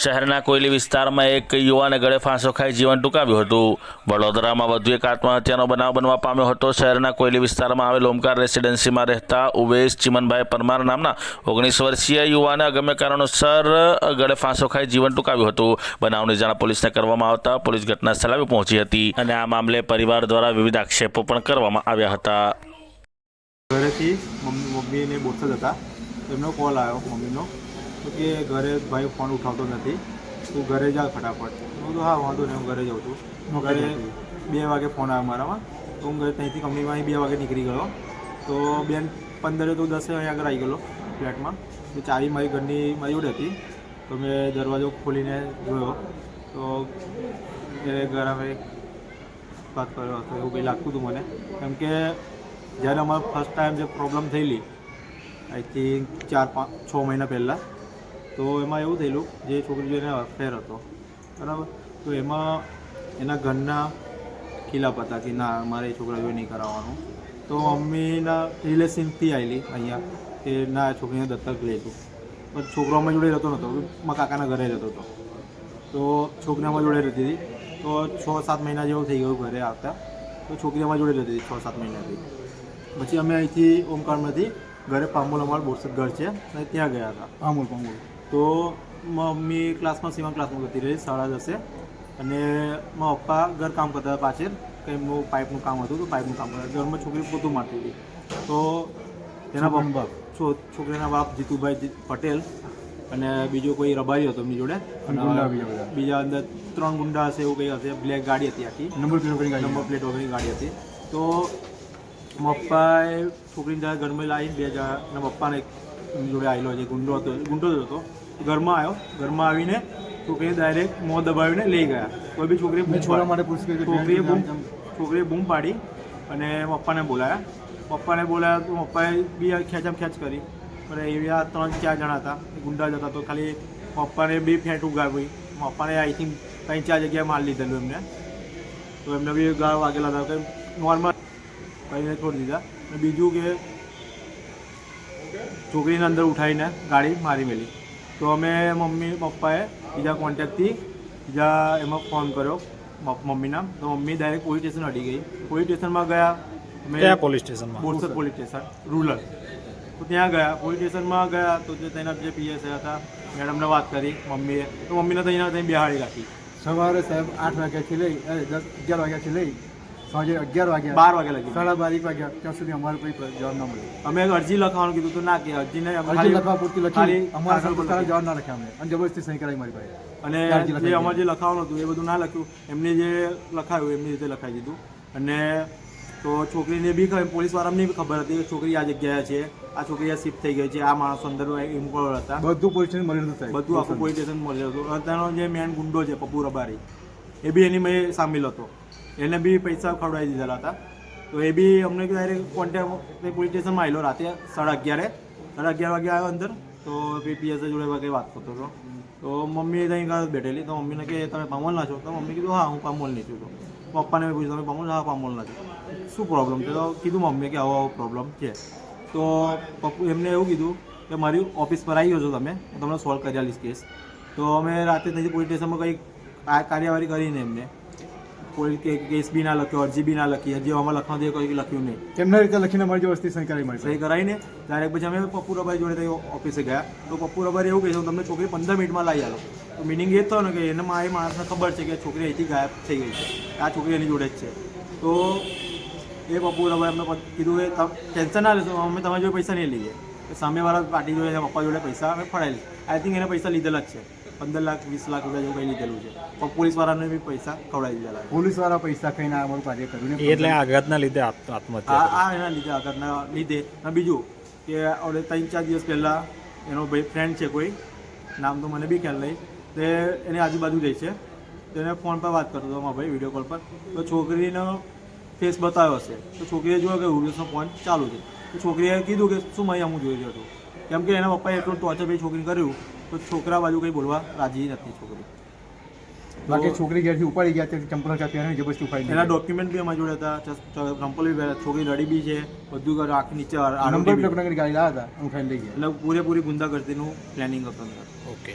શહેરના કોયલી વિસ્તારમાં એક યુવાને ગળે ફાંસો ખાઈ જીવન ટૂંકાવ્યું હતું. વડોદરામાં વધુ એક આત્મહત્યાનો બનાવ બનવા પામ્યો હતો. શહેરના કોયલી વિસ્તારમાં આવેલ ઓમકાર રેસિડેન્સીમાં રહેતા ઉવેશ ચિમનભાઈ પરમાર નામના ઓગણીસ વર્ષીય યુવાને અગમ્ય કારણોસર ગળે ફાંસો ખાઈ જીવન ટૂંકાવ્યું હતું. બનાવની જાણ પોલીસને કરવામાં આવતા પોલીસ ઘટના સ્થળે આવી પહોંચી હતી અને આ મામલે પરિવાર દ્વારા વિવિધ આક્ષેપો પણ કરવામાં આવ્યા હતા. ઘરેથી મમ્મી મમ્મીને બોલતા હતા. એમનો કોલ આવ્યો મમ્મીનો. તો કે ઘરે ભાઈ ફોન ઉઠાવતો નથી તું ઘરે જા ફટાફટ. હું કીધું હા વાંધો નહીં હું ઘરે જાઉં છું. ઘરે બે વાગે ફોન આવ્યો મારામાં. તો હું ઘરે ત્યાંથી કંપનીમાં બે વાગે નીકળી ગયો. તો બેન પંદરે તો દસે અહીંયા આગળ આવી ગયેલો ફ્લેટમાં. તો ચાવી મારી ઘરની મારી જોડે હતી. તો મેં દરવાજો ખોલીને જોયો. તો એ ઘર અમે વાત કર્યો હતો એવું કંઈ લાગતું હતું મને. કેમ કે જ્યારે અમારો ફર્સ્ટ ટાઈમ જે પ્રોબ્લેમ થયેલી આઈ થિંક ચાર પાંચ છ મહિના પહેલાં તો એમાં એવું થયેલું, જે છોકરી જોઈને અફેર હતો, બરાબર? તો એમાં એના ઘરના ખિલાફ હતા કે ના, મારે એ છોકરા જોઈ નહીં કરાવવાનું. તો મમ્મીના રિલેશનથી આવેલી અહીંયા કે ના છોકરીને દત્તક લેતું પણ છોકરો અમારી જોડે રહેતો નહોતો, મારા કાકાના ઘરે રહેતો હતો. તો છોકરી અમારી જોડે રહેતી હતી. તો છ સાત મહિના જેવું થઈ ગયું ઘરે આવતા. તો છોકરી અમારી જોડે રહેતી હતી છ સાત મહિનાથી. પછી અમે અહીંથી ઓમકારમાંથી ઘરે પામોલ અમારું બોરસદ ઘર છે અને ત્યાં ગયા હતા. પામોલ પામોલ. તો મમ્મી ક્લાસમાં સીમા ક્લાસમાં કરતી રહી સાડા દસે. અને મારા પપ્પા ઘર કામ કરતા હતા પાછળ કંઈ એમનું પાઇપનું કામ હતું તો પાઇપનું કામ કરતા ઘરમાં છોકરી પોતું મારતી હતી. તો તેના પપ્પા છો- છોકરીના બાપ જીતુભાઈ પટેલ અને બીજો કોઈ રબારી હતો એમની જોડે. બીજા અંદર ત્રણ ગુંડા હશે એવું કંઈ હશે. બ્લેક ગાડી હતી આખી. નંબર પ્લેટ નંબર પ્લેટ વગેરે ગાડી હતી. તો પપ્પાએ છોકરીને જ્યારે ઘરમાં લાવી બે જણા પપ્પાને એક જોડે આવેલો છે ગુંડો હતો ગુંડો જ હતો. ઘરમાં આવ્યો. ઘરમાં આવીને છોકરીએ ડાયરેક્ટ મોં દબાવીને લઈ ગયા. કોઈ બી છોકરીએ બૂમ માટે પૂછ છોકરીએ બૂમ છોકરીએ બૂમ પાડી અને પપ્પાને બોલાયા. પપ્પાને બોલાયા તો પપ્પાએ બી ખેંચામ ખેંચ કરી. પણ એવા આ ત્રણ ચાર જણા હતા. ગુંડા જતા તો ખાલી પપ્પાને બી ફેંટ ઉગાવી પપ્પાને આઈ થિંક ત્રણ ચાર જગ્યાએ માર લીધેલું એમને. તો એમને બી ગાળ વાગેલા હતા. કે નોર્મલ કરીને છોડી દીધા. અને બીજું કે છોકરીને અંદર ઉઠાવીને ગાડી મારી મેલી. તો અમે મમ્મી પપ્પાએ બીજા કોન્ટેક્ટથી બીજા એમાં ફોન કર્યો મમ્મીના. તો મમ્મી ડાયરેક્ટ પોલીસ સ્ટેશન અડી ગઈ. પોલીસ સ્ટેશનમાં ગયા. અમે કયા પોલીસ સ્ટેશનમાં બોરસદ પોલીસ સ્ટેશન રૂરલ. તો ત્યાં ગયા. પોલીસ સ્ટેશનમાં ગયા તો જે તેના જે પીએસ હતા મેડમને વાત કરી મમ્મીએ. તો મમ્મીને ત્યાં ત્યાં બિહાડી રાખી. સવારે સાહેબ આઠ વાગ્યાથી લઈ દસ અગિયાર વાગ્યાથી લઈ સાંજે અગિયાર વાગ્યા. બાર વાગ્યા લગી સાડા બાર એક વાગ્યા. ત્યાં સુધી અમારે કોઈ જવાબ ના મળ્યો. અમે અરજી લખવાનું કીધું તો ના કે અરજી નહીં અરજી લખવા પૂરતી લખી. અમારા લખી. જવાબ ના લખ્યા અમે અને જબરજસ્તી સહી કરાવી મારી પાસે. અને જે અમારે જે લખાવાનું હતું એ બધું ના લખ્યું. એમને જે લખાયું એમની રીતે લખાઈ દીધું. અને તો છોકરીને બી ખબર પોલીસવાળાને બી ખબર હતી કે છોકરી આ જગ્યાએ છે. આ છોકરી આ શિફ્ટ થઈ ગઈ છે. આ માણસો અંદર ઇમ્પોર્ટ હતા? બધું પોલીસ સ્ટેશન મળેલું બધું આખું પોલીસ સ્ટેશન મળેલું હતું તેનો જે મેન ગુંડો છે પપ્પુ રબારી એ બી એની મેં સામેલ હતો. એને બી પૈસા ખવડાવી દીધેલા હતા. તો એ બી અમને ડાયરેક્ટ કોન્ટેક્ટ પોલીસ સ્ટેશનમાં આવેલો રાતે સાડા અગિયારે. સાડા અગિયાર વાગે આવ્યો અંદર. તો પીએસએ જોડે વાગે વાત કરતો હતો. તો મમ્મી ત્યાં આગળ બેઠેલી. તો મમ્મીને કે, તમે પામોલના છો? તો મમ્મી કીધું, હા, હું પામોલની છું. તો પપ્પાને મેં પૂછ્યું, તમે પામોલ હા પામોલના છો. શું પ્રોબ્લેમ છે? તો કીધું મમ્મીએ કે, આવો આવો પ્રોબ્લેમ છે. તો પપ્પુ એમને એવું કીધું કે, મારી ઓફિસ પર આવી ગયો છો તમે. તમને સોલ્વ કરી આલીશ કેસ તો અમે રાતે ત્યાંથી પોલીસ સ્ટેશનમાં કંઈક કાર્યવાહી કરીને એમને. કોઈ કે કેસ બી ના લખ્યો અરજી બી ના લખી હજી અમારે લખવાનું છે કોઈ લખ્યું નહીં. કેમના રીતે લખીને મારી વસ્તી સહી કરાવી મળી સહી કરાવીને ડાયરેક્ટ પછી અમે પપ્પુ રબારી જોડે ઓફિસે ગયા. તો પપ્પુ રબારી એવું કહે છે તમને છોકરી પંદર મિનિટમાં લાવી આલો. તો મિનિંગ એ થયો ને કે એને એ માણસને ખબર છે કે છોકરી અહીંથી ગાયબ થઈ ગઈ છે. આ છોકરી એની જોડે જ છે. તો એ પપ્પુ રબારી અમને કીધું કે ટેન્શન ના લેશો અમે તમારી જોડે પૈસા નહીં લઈએ. સામેવાળા પાર્ટી જોડે પપ્પા જોડે પૈસા અમે ફળાવી આઈ થિંક એને પૈસા લીધેલા જ છે. પંદર લાખ વીસ લાખ રૂપિયા જેવું કંઈ લીધેલું છે. પણ પોલીસવાળાને બી પૈસા ખવડાવી દીધેલા છે. પોલીસવાળા પૈસા કહીને આ અમારું કાર્ય કર્યું ને? એટલે આઘાતના લીધે આત્મહત્યા આ એના લીધે આઘાતના લીધે. અને બીજું કે હવે ત્રણ ચાર દિવસ પહેલાં એનો ભાઈ ફ્રેન્ડ છે કોઈ નામ તો મને બી ખ્યાલ નહીં તે એની આજુબાજુ રહે છે. તેને ફોન પર વાત કરતો હતો મારા ભાઈ વીડિયો કોલ પર. તો છોકરીનો ફેસ બતાવ્યો હશે. તો છોકરીએ જોયો કે ઉર્વેશનો ફોન ચાલુ છે. તો છોકરીએ કીધું કે શું મહી હું જોઈ રહ્યો હતો. કેમ કે એના પપ્પાએ એટલું ટોર્ચર ભાઈ છોકરી કર્યું. તો છોકરા બાજુ કંઈ બોલવા રાજી નથી છોકરી. બાકી છોકરી ઘેરથી ઉપાડી ગયા ત્યારે ચંપલ કાપ્યા જબરદસ્તી ઉપાડી એના ડોક્યુમેન્ટ બી અમારી જોડે હતા ચંપલ બી પહેલા છોકરી રડી બી છે બધું આંખ નીચે નંબર પ્લેટ ગાડી લાવ્યા હતા ઉઠાઈને લઈ ગયા. એટલે પૂરેપૂરી ગુંદાગર્દીનું પ્લાનિંગ હતું. ઓકે